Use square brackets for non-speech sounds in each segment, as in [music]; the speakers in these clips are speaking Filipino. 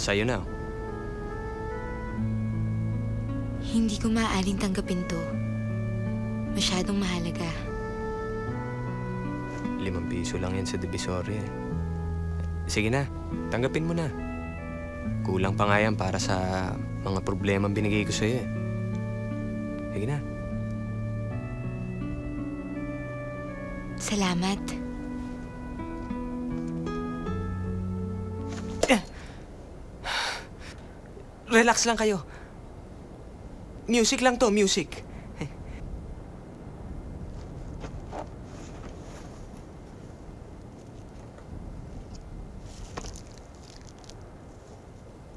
Sa'yo na. Hindi ko maaaring tanggapin to. Masyadong mahalaga. Limang piso lang yan sa Divisoria. eh. Sige na, tanggapin mo na. Kulang pa nga yan para sa mga problema binigay ko sa'yo eh. Sige na. Salamat. Relax lang kayo. Music lang to, music.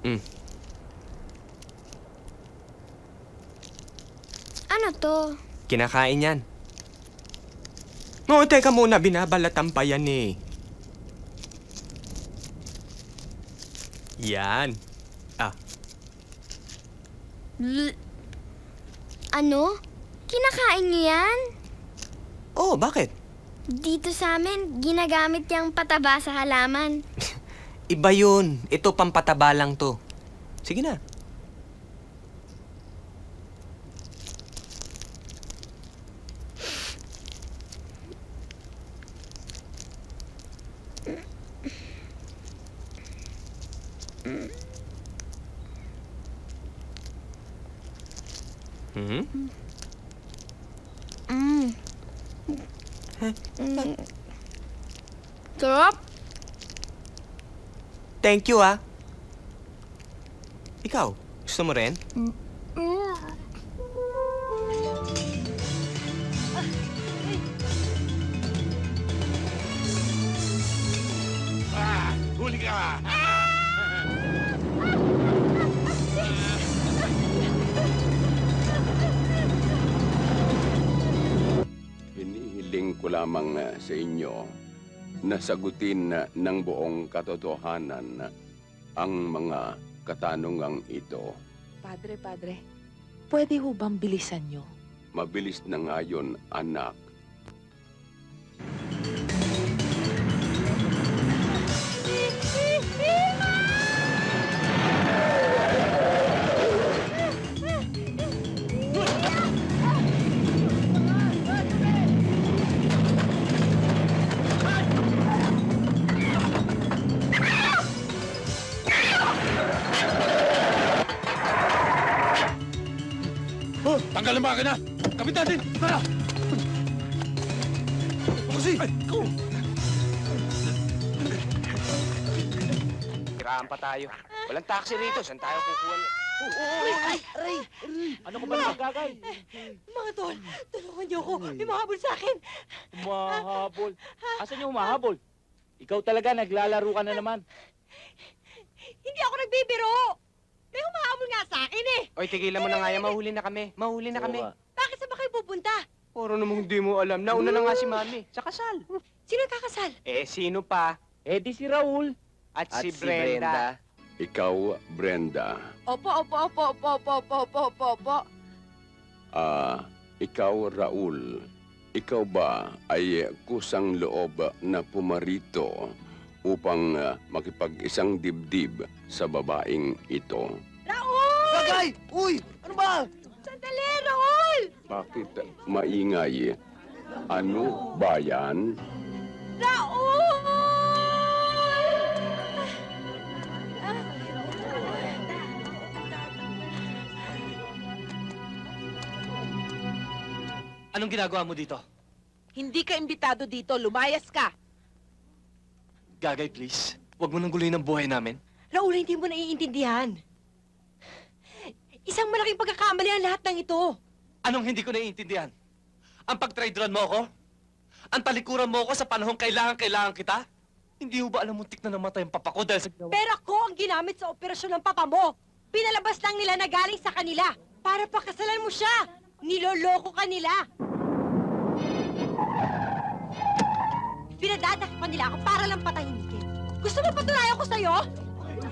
Mm. Ano to? Kinakain yan. Oo, teka muna. Binabalatan pa yan eh. Yan. Ano? Kinakain niyo yan? oh, bakit? Dito sa amin, ginagamit yung pataba sa halaman. [laughs] Iba yun. Ito pampataba lang to. Sige na. [laughs] Hmm? Mm. Mm. Sarap? Thank you, ah. Ikaw, gusto mo rin? Mm. Huli ka! Hinihiling ko lamang ah, sa inyo na sagutin ah, ng buong katotohanan ang mga katanungang ito. Padre, padre, pwede ho bang bilisan nyo? Mabilis na ngayon, anak. Tanggal ang makina! Kapit natin! Tara! Kasi! Kiraan pa tayo. Walang taxi rito. Saan tayo kukuha? Ano ko ba nagagay? Mga tol, tulungan niyo ako. May mahabol sa akin. Humahabol. Asan yung humahabol? Ikaw talaga, naglalaro ka na naman. Hindi ako nagbibiro. May humahabol nga sa. Oy, tigilan mo na nga yan. Mahuli na kami. Mahuli na kami. Bakit saan ba kayo pupunta? Puro namang hindi mo alam. Nauna na nga si Mami. Sa kasal. Sino ang kakasal? Eh, sino pa? Eh di si Raul. At, si, Brenda. Ikaw, Brenda. Opo, opo, opo, opo, opo, opo, opo, opo, opo. Ah, ikaw, Raul. Ikaw ba ay kusang loob na pumarito upang ah, makipag-isang dibdib sa babaeng ito? Gagay! Uy! Ano ba? Sandali, Raul! Bakit maingay? Ano ba yan? Raul! Anong ginagawa mo dito? Hindi ka imbitado dito. Lumayas ka. Gagay, please. Huwag mo nang guluhin ang buhay namin. Raul, hindi mo naiintindihan. Isang malaking pagkakamali ang lahat ng ito. Anong hindi ko naiintindihan? Ang pagtraidran mo ako? Ang talikuran mo ako sa panahong kailangan-kailangan kita? Hindi ho ba alam muntik na namatay ang papa ko dahil sa ginawa? Pero ako ang ginamit sa operasyon ng papa mo. Pinalabas lang nila na galing sa kanila para pakasalan mo siya. Niloloko ka nila. Pinadadak pa nila ako para lang patahimikin. Gusto mo patunayan ko sa'yo?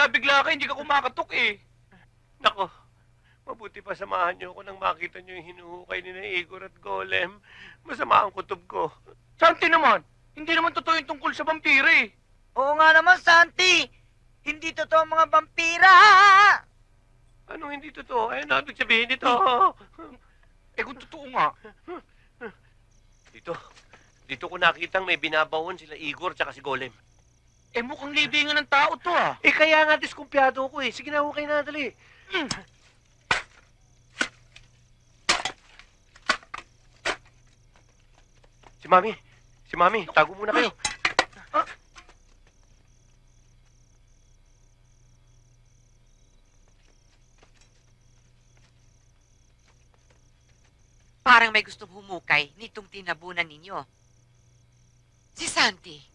kasi pabigla-bigla ka, hindi ka kumakatok eh. Nako, mabuti pa samahan niyo ako nang makita niyo yung hinuhukay ni na Igor at Golem. Masama ang kutob ko. Santi naman! Hindi naman totoo yung tungkol sa vampira eh. Oo nga naman, Santi! Hindi totoo ang mga vampira! Anong hindi totoo? Ano ibig sabihin nito? Eh kung totoo nga, Dito, dito ko nakitang may binabawon sila Igor tsaka si Golem. Eh mukhang libingan ng tao to ah. Eh kaya nga diskumpiyado ako eh. Sige na, hukay na, dali. Si Mami, si Mami, tago muna kayo. Parang may gustong humukay nitong tinabunan ninyo. Si Santi.